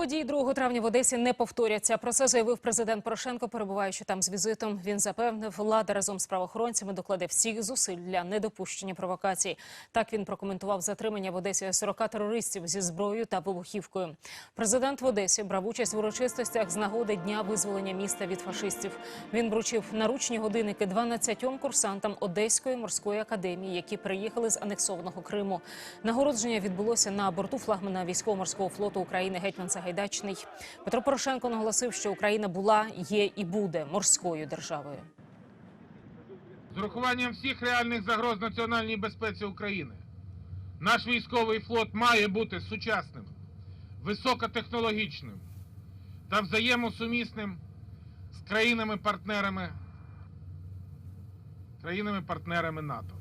Події 2 травня в Одесі не повторяться. Про це заявив президент Порошенко, перебуваючи там з візитом. Він запевнив, влада разом з правоохоронцями докладе всіх зусиль для недопущення провокацій. Так він прокоментував затримання в Одесі 40 терористів зі зброєю та вибухівкою. Президент в Одесі брав участь в урочистостях з нагоди дня визволення міста від фашистів. Він вручив наручні годинники 12 курсантам Одеської морської академії, які приїхали з анексованого Криму. Нагородження відбулося на борту флагмана військово-морського флоту України гетьман Сагайдачний. Петро Порошенко наголосив, що Україна була, є і буде морською державою. з урахуванням всіх реальних загроз національній безпеці України. Наш військовий флот має бути сучасним, високотехнологічним та взаємосумісним з країнами-партнерами країнами-партнерами НАТО.